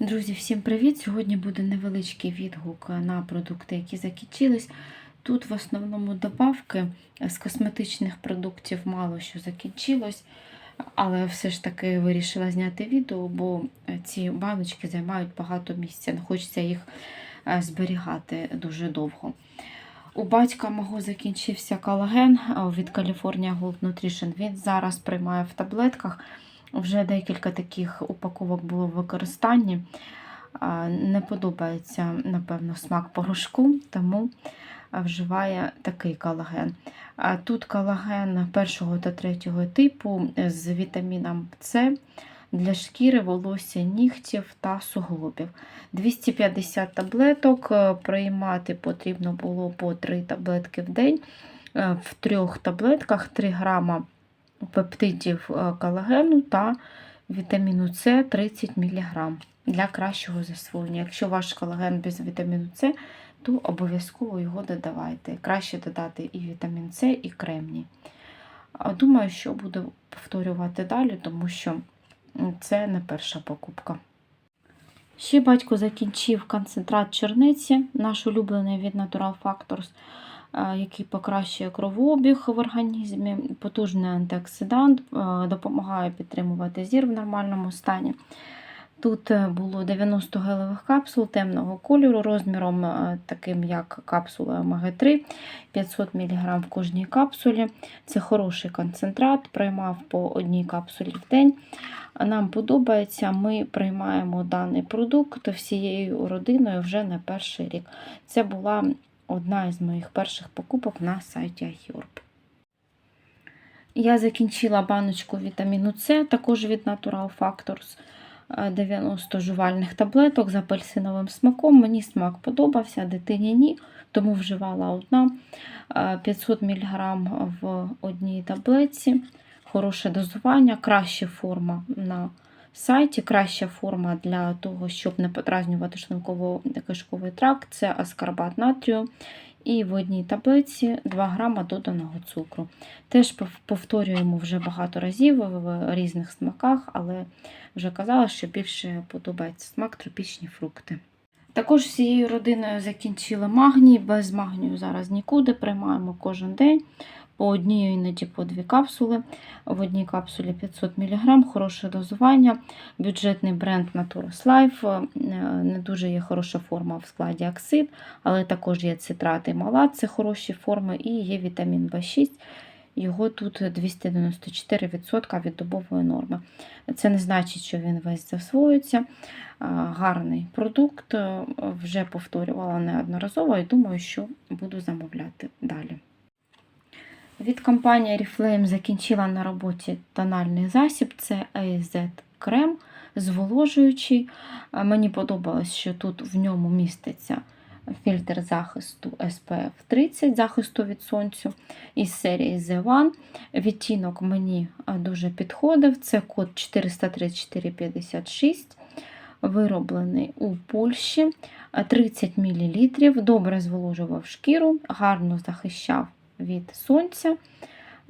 Друзі, всім привіт! Сьогодні буде невеличкий відгук на продукти, які закінчились. Тут в основному добавки з косметичних продуктів мало що закінчилось, але все ж таки вирішила зняти відео, бо ці баночки займають багато місця. Не хочеться їх е, зберігати дуже довго. У батька мого закінчився колаген від California Gold Nutrition. Він зараз приймає в таблетках. Вже декілька таких упаковок було в використанні. Не подобається, напевно, смак порошку, тому вживає такий колаген. Тут колаген першого та третього типу з вітаміном С для шкіри, волосся, нігтів та суглобів. 250 таблеток приймати потрібно було по 3 таблетки в день. В трьох таблетках 3 грама пептидів колагену та вітаміну С 30 мг для кращого засвоєння. Якщо ваш колаген без вітаміну С, то обов'язково його додавайте. Краще додати і вітамін С, і кремній. Думаю, що буду повторювати далі, тому що це не перша покупка. Ще батько закінчив концентрат черниці, наш улюблений від Natural Factors який покращує кровообіг в організмі, потужний антиоксидант, допомагає підтримувати зір в нормальному стані. Тут е, було 90 гелевих капсул темного кольору, розміром, е, таким як капсула омега-3, 500 мг в кожній капсулі. Це хороший концентрат, приймав по одній капсулі в день. Нам подобається, ми приймаємо даний продукт всією родиною вже не перший рік. Це була одна із моїх перших покупок на сайті iHerb. Я закінчила баночку вітаміну С, також від Natural Factors 90 жувальних таблеток з апельсиновим смаком. Мені смак подобався, дитині ні, тому вживала одна 500 мг в одній таблетці. Хороше дозування, краща форма на сайті. Краща форма для того, щоб не подразнювати шлунково-кишковий тракт, це аскарбат натрію. І в одній таблиці 2 грама доданого цукру. Теж повторюємо вже багато разів в різних смаках, але вже казала, що більше подобається смак тропічні фрукти. Також всією родиною закінчили магній, без магнію зараз нікуди, приймаємо кожен день по одній, іноді по дві капсули. В одній капсулі 500 мг, хороше дозування, бюджетний бренд Naturus Life. Е, не дуже є хороша форма в складі оксид, але також є цитрати і малат, це хороші форми, і є вітамін В6. Його тут 294% від добової норми. Це не значить, що він весь засвоюється. Гарний продукт, е, вже повторювала неодноразово і думаю, що буду замовляти далі. Від компанії Oriflame закінчила на роботі тональний засіб, це AZ крем зволожуючий. Мені подобалось, що тут в ньому міститься фільтр захисту SPF 30 захисту від сонцю із серії The One. Відтінок мені дуже підходив. Це код 43456, вироблений у Польщі 30 мл, добре зволожував шкіру, гарно захищав від сонця.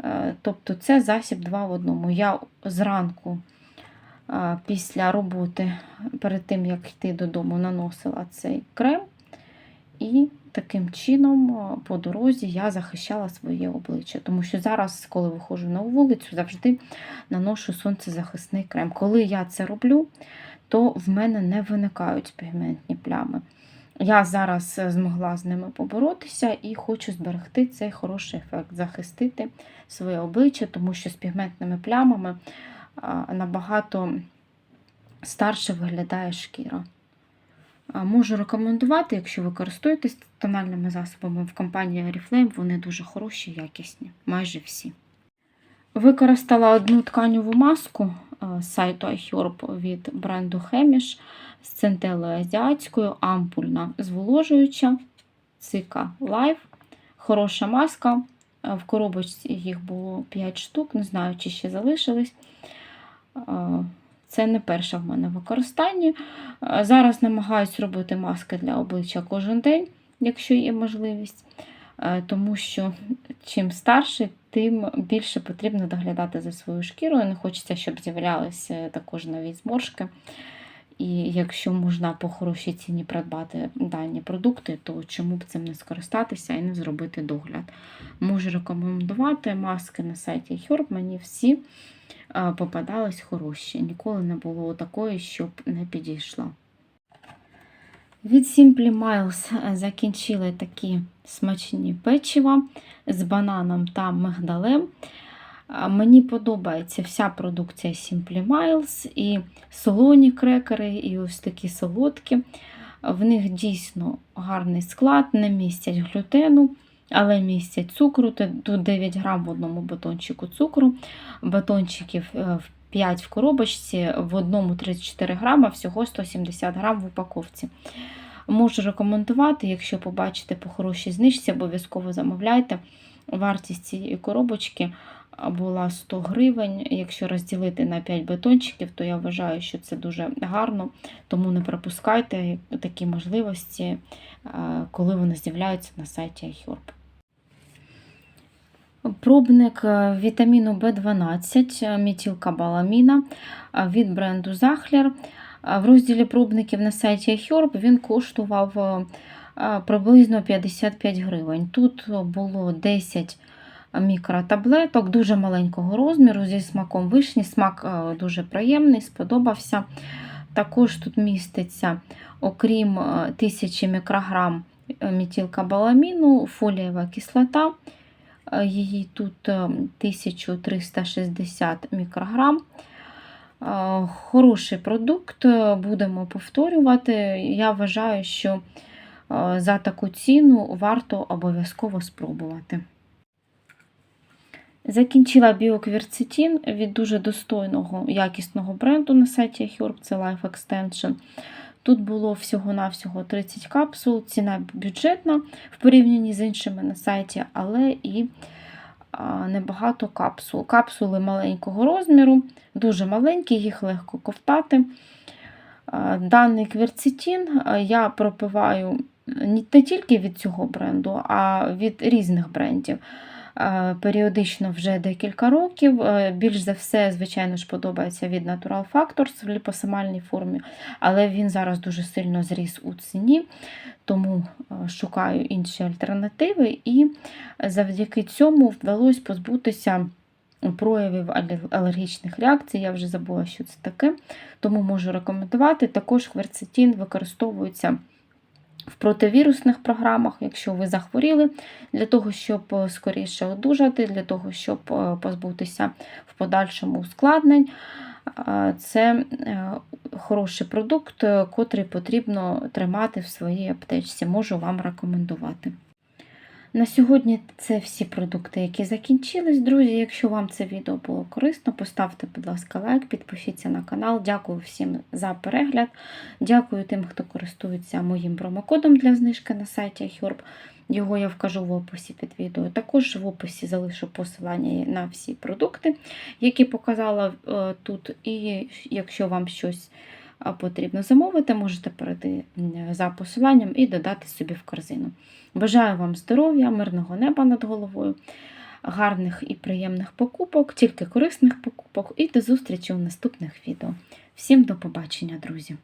Е, тобто це засіб 2 в одному. Я зранку е, після роботи, перед тим, як йти додому, наносила цей крем. І таким чином, е, по дорозі, я захищала своє обличчя. Тому що зараз, коли виходжу на вулицю, завжди наношу сонцезахисний крем. Коли я це роблю, то в мене не виникають пігментні плями. Я зараз е, змогла з ними поборотися і хочу зберегти цей хороший ефект, захистити своє обличчя, тому що з пігментними плямами набагато старше виглядає шкіра. Можу рекомендувати, якщо ви користуєтесь тональними засобами в компанії Oriflame, вони дуже хороші, якісні, майже всі. Використала одну тканеву маску з сайту iHerb від бренду Hemish з центелою азіатською, ампульна, зволожуюча, цика Life. Хороша маска. В коробочці їх було 5 штук, не знаю, чи ще залишились. Це не перше в мене використання. Зараз намагаюся робити маски для обличчя кожен день, якщо є можливість. Тому що чим старше, тим більше потрібно доглядати за свою шкірою. Не хочеться, щоб з'являлися також нові зморшки. І якщо можна по хорошій ціні придбати дані продукти, то чому б цим не скористатися і не зробити догляд? Можу рекомендувати маски на сайті Herb, мені всі попадались хороші. Ніколи не було такої, щоб не підійшла. Від Simply Miles е, закінчили такі смачні печива з бананом та мигдалем. Мені подобається вся продукція Simply Miles, і солоні крекери, і ось такі солодкі. В них дійсно гарний склад, не містять глютену, але містять цукру. Тут 9 грам в одному батончику цукру, батончиків е, в 5 в коробочці, в одному 34 грама, всього 170 грам в упаковці. Можу рекомендувати, якщо побачите по хорошій знижці, обов'язково замовляйте. Вартість цієї коробочки була 100 гривень. Якщо розділити на 5 бетончиків, то я вважаю, що це дуже гарно, тому не пропускайте такі можливості, коли вони з'являються на сайті iHerb. Пробник е, вітаміну В12 е, метілкобаламіна е, від бренду Захлер. В розділі пробників на сайті iHerb він коштував приблизно 55 гривень. Тут було 10 мікротаблеток дуже маленького розміру зі смаком вишні. Смак дуже приємний, сподобався. Також тут міститься, окрім е, 1000 мікрограм метилкобаламіну, фолієва кислота. Е, Її тут е, 1360 мікрограм. Е, Хороший продукт, е, будемо повторювати. Я вважаю, що е, за таку ціну варто обов'язково спробувати. Закінчила біоквірцетін від дуже достойного якісного бренду на сайті iHerb, це Life Extension. Тут було всього-навсього 30 капсул, ціна бюджетна в порівнянні з іншими на сайті, але і небагато капсул. Капсули маленького розміру, дуже маленькі, їх легко ковтати. Даний кверцетін а, я пропиваю не тільки від цього бренду, а від різних брендів. Е, Періодично вже декілька років. Е, Більш за все, звичайно ж, подобається від Natural Factors в ліпосомальній формі, але він зараз дуже сильно зріс у ціні, тому е, шукаю інші альтернативи, і завдяки цьому вдалося позбутися проявів алергічних реакцій. Я вже забула, що це таке, тому можу рекомендувати. Також хверцетін використовується в противірусних програмах, якщо ви захворіли, для того, щоб е, скоріше одужати, для того, щоб е, позбутися в подальшому ускладнень. Це е, хороший продукт, котрий потрібно тримати в своїй аптечці. Можу вам рекомендувати. На сьогодні це всі продукти, які закінчились. Друзі, якщо вам це відео було корисно, поставте, будь ласка, лайк, підпишіться на канал. Дякую всім за перегляд. Дякую тим, хто користується моїм промокодом для знижки на сайті iHerb. Його я вкажу в описі під відео. Також в описі залишу посилання на всі продукти, які показала е, тут. І якщо вам щось потрібно замовити, можете перейти за посиланням і додати собі в корзину. Бажаю вам здоров'я, мирного неба над головою, гарних і приємних покупок, тільки корисних покупок, і до зустрічі у наступних відео. Всім до побачення, друзі!